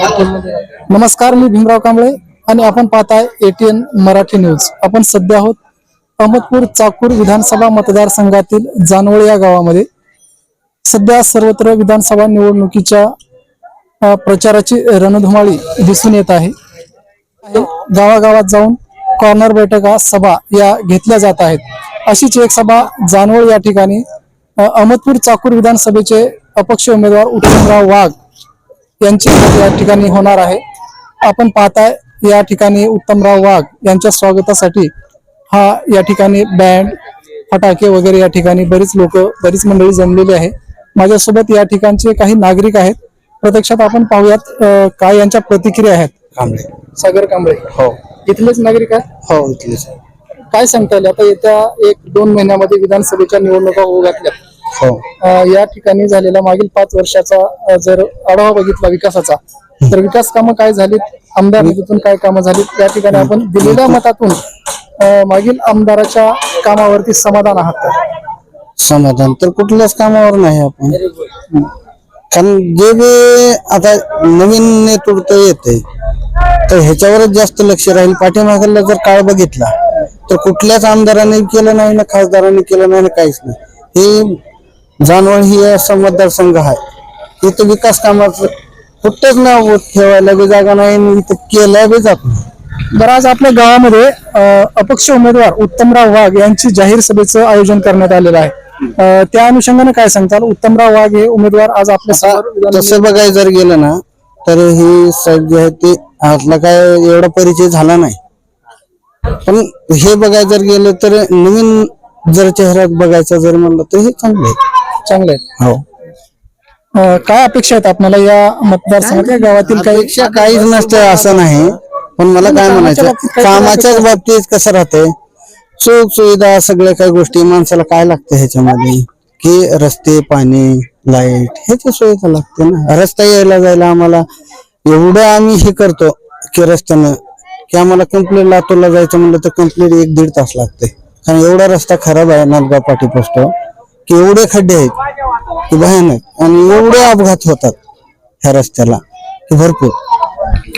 नमस्कार मी भीमराव कांबळे आणि आपण पाहताय एटीएन मराठी न्यूज आपण सध्या आहोत अहमदपूर चाकूर विधानसभा मतदारसंघातील जानवळ या गावामध्ये. सध्या सर्वत्र विधानसभा निवडणुकीच्या प्रचाराची रणधुमाळी दिसून येत आहे. गावागावात जाऊन कॉर्नर बैठका सभा या घेतल्या जात आहेत. अशीच एक सभा जानवळ या ठिकाणी अहमदपूर चाकूर विधानसभेचे अपक्ष उमेदवार उत्तमराव वाघ यांची या ठिकाणी होणार आहे. आपण पाहताय या ठिकाणी उत्तमराव वाघ यांच्या स्वागतासाठी हा या ठिकाणी बँड फटाके वगैरे या ठिकाणी बरीच लोक बरीच मंडळी जमलेली आहे. माझ्यासोबत या ठिकाणचे काही नागरिक आहेत. प्रत्यक्षात आपण पाहूयात अं, काय यांच्या प्रतिक्रिया आहेत. कांबळे. सागर कांबळे. हो. इथलेच नागरिक आहेत? हो इथलेच. काय सांगता येईल? आता येत्या एक दोन महिन्यामध्ये विधानसभेच्या निवडणुका होऊ घातल्या या ठिकाणी झालेला मागील पाच वर्षाचा जर आढावा बघितला विकासाचा तर विकास कामं काय झालीत? आमदार निधीतून काय कामं झालीत? या ठिकाणी आपण दिलेल्या मतातून मागील आमदाराच्या कामावरती समाधान आहात? समाधान तर कुठल्याच कामावर नाही आपण. कारण जे बी आता नवीन नेतृत्व येते तर ह्याच्यावरच जास्त लक्ष राहील. पाठीमागला जर काळ बघितला तर कुठल्याच आमदाराने केलं नाही ना खासदारांनी केलं नाही ना काहीच नाही. हे जानवळ ही असा मतदारसंघ आहे. इथं विकास कामाचं कुठंच नाव ठेवायला बी जागा नाही आणि इथं केलं बी जात नाही. बरं आज आपल्या गावामध्ये अं, अपक्ष उमेदवार उत्तमराव वाघ यांची जाहीर सभेचं आयोजन करण्यात आलेलं आहे. अं, त्या अनुषंगाने काय सांगताल? उत्तमराव वाघ हे उमेदवार आज आपल्यासमोर तसं बघायला जर गेलं ना तर ही साहेब जे आहे ते आतला काय एवढा परिचय झाला नाही. पण हे बघायला जर गेलं तर नवीन जर चेहरा बघायचा जर म्हणलं तर हे चांगलं आहे. चांगले आहेत. हो. अं, काय अपेक्षा आहेत आपल्याला या मतदारसंघात? या गावातील काही अपेक्षा काहीच नसतं असं नाही. पण मला काय म्हणायचं कामाच्याच बाबतीत कसं राहते सुख सुविधा सगळ्या काही गोष्टी माणसाला काय लागतं ह्याच्यामध्ये? की रस्ते पाणी लाइट ह्याची सुविधा लागते ना. रस्ता यायला जायला आम्हाला एवढं आम्ही हे करतो की रस्त्यानं की आम्हाला कंप्लीट लातूरला जायचं म्हणलं तर कंप्लीट एक दीड तास लागते. कारण एवढा रस्ता खराब आहे नालगाव पाठी पोस्ट की एवढे खड्डे आहेत की भयानक. आणि एवढे अपघात होतात ह्या रस्त्याला की भरपूर.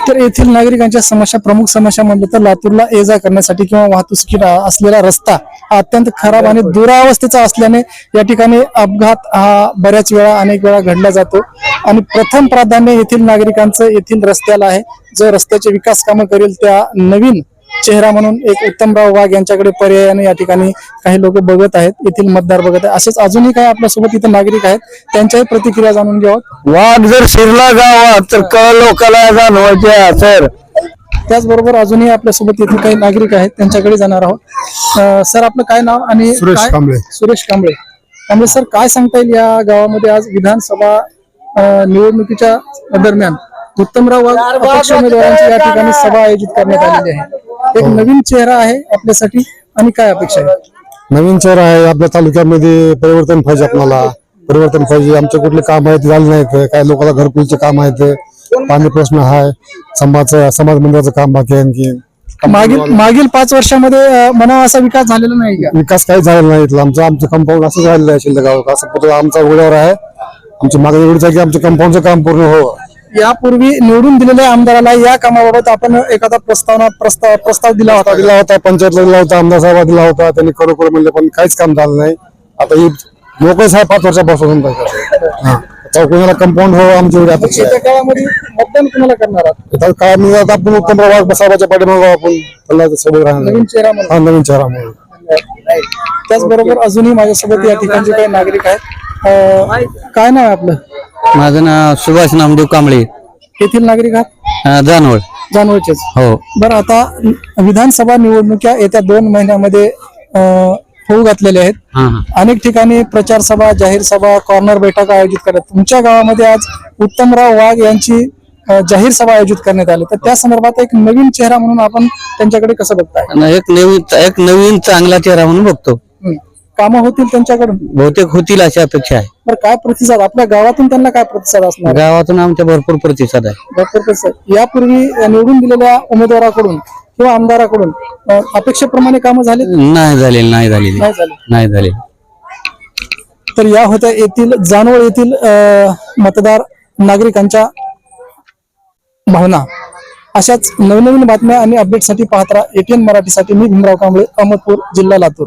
तर येथील नागरिकांच्या समस्या प्रमुख समस्या म्हणलं तर लातूरला ये जा करण्यासाठी किंवा वाहतुकीला असलेला रस्ता हा अत्यंत खराब आणि दुरावस्थेचा असल्याने या ठिकाणी अपघात हा बऱ्याच वेळा अनेक वेळा घडला जातो. आणि प्रथम प्राधान्य येथील नागरिकांचं येथील रस्त्याला आहे. जो रस्त्याचे विकास कामं करेल त्या नवीन चेहरा म्हणून एक उत्तमराव वाघ यांच्याकडे पर्यायाने या ठिकाणी काही लोक बघत आहेत येथील मतदार बघत आहेत. असेच अजूनही काही आपल्यासोबत इथे नागरिक आहेत. त्यांच्याही प्रतिक्रिया जाणून घ्यावं वाघ जर शिरला गावात तर कळ लोकाला जाणवायचे सर. त्याचबरोबर अजूनही आपल्यासोबत येथील काही नागरिक आहेत त्यांच्याकडे जाणार आहोत. सर आपलं काय नाव आणि सुरेश कांबळे. सुरेश कांबळे. कांबळे सर काय सांगता येईल या गावामध्ये आज विधानसभा निवडणुकीच्या दरम्यान उत्तमराव वाघ अपक्ष उमेदवारांची या ठिकाणी सभा आयोजित करण्यात आलेली आहे. एक नवीन चेहरा आहे आपल्यासाठी आणि काय अपेक्षा आहे? नवीन चेहरा आहे आपल्या तालुक्यामध्ये परिवर्तन पाहिजे आपल्याला. परिवर्तन पाहिजे. आमचे कुठले काम आहेत झाले नाहीत. काही लोकांना घरकुलचे काम आहेत. पाणी प्रश्न आहे समाज समाज मंदिराचं काम बाकी आहे आणखी. मागील मागील पाच वर्षामध्ये अं, म्हणावा असा विकास झालेला नाही का? विकास काही झालेला नाही इथला. आमचं आमचं कंपाऊंड असं झालेलं आहे शिल्लक गाव असं आमचा उघड्यावर आहे. आमची मागणी एवढीच आहे की आमचं कंपाऊंडचं काम पूर्ण हो. यापूर्वी निवडून दिलेल्या आमदाराला या कामाबाबत आपण एखादा प्रस्तावना प्रस्ताव प्रस्ताव दिला होता. दिला होता पंचायतला दिला होता आमदार साहेब दिला होता. त्यांनी करू म्हणले पण काहीच काम झालं नाही. आता ही लोकच आहे पाच वर्षापासून हा. चौकोनाला कंपाऊंड हो आमची एवढी अपेक्षा आहे. येत्या काळामध्ये मतदान कुणाला करणार आहात? आता काय म्हणजे आता आपण उत्तम प्रभाग साहेबाच्या पाठीमागं आपण. सोबत राहणार नवीन चेहरा म्हणून हा नवीन चेहरा म्हणून त्याचबरोबर अजूनही माझ्यासोबत या ठिकाणचे काही नागरिक आहेत. अं, काय नाव आहे आपलं? माझं नाव सुभाष नामदेव कांबळे. येथील नागरिक आहात? अं, जानवळ हो. बरं आता विधानसभा निवडणुका येत्या दोन महिन्यामध्ये अं, होऊ घातलेल्या आहेत. हा हा. अनेक ठिकाणी प्रचार सभा जाहीर सभा कॉर्नर बैठक आयोजित करत तुमच्या गावामध्ये आज उत्तमराव वाघ यांची अं, जाहीर सभा आयोजित करण्यात आली. तर त्या संदर्भात एक नवीन चेहरा म्हणून आपण त्यांच्याकडे कसं बघताय? आणि एक नवीन एक नवीन चांगला चेहरा म्हणून बघतो. कामं होतील त्यांच्याकडून? बहुतेक होतील अशी अपेक्षा आहे. बरं काय प्रतिसाद? आपल्या गावातून त्यांना काय प्रतिसाद असणार? गावातून आमच्या भरपूर प्रतिसाद आहे. डॉक्टर प्रतिसाद. यापूर्वी निवडून दिलेल्या उमेदवाराकडून किंवा आमदाराकडून अं, अपेक्षेप्रमाणे कामं झाली? नाही झालेली नाही झालेली. नाही झाली. नाही झालेली. तर या होत्या येथील जानवळ येथील अं, मतदार नागरिकांच्या भावना. अशाच नवनवीन बातम्या आणि अपडेटसाठी पाहत राहा. एटीएन मराठीसाठी मी भीमराव कांबळे अहमदपूर जिल्हा लातूर.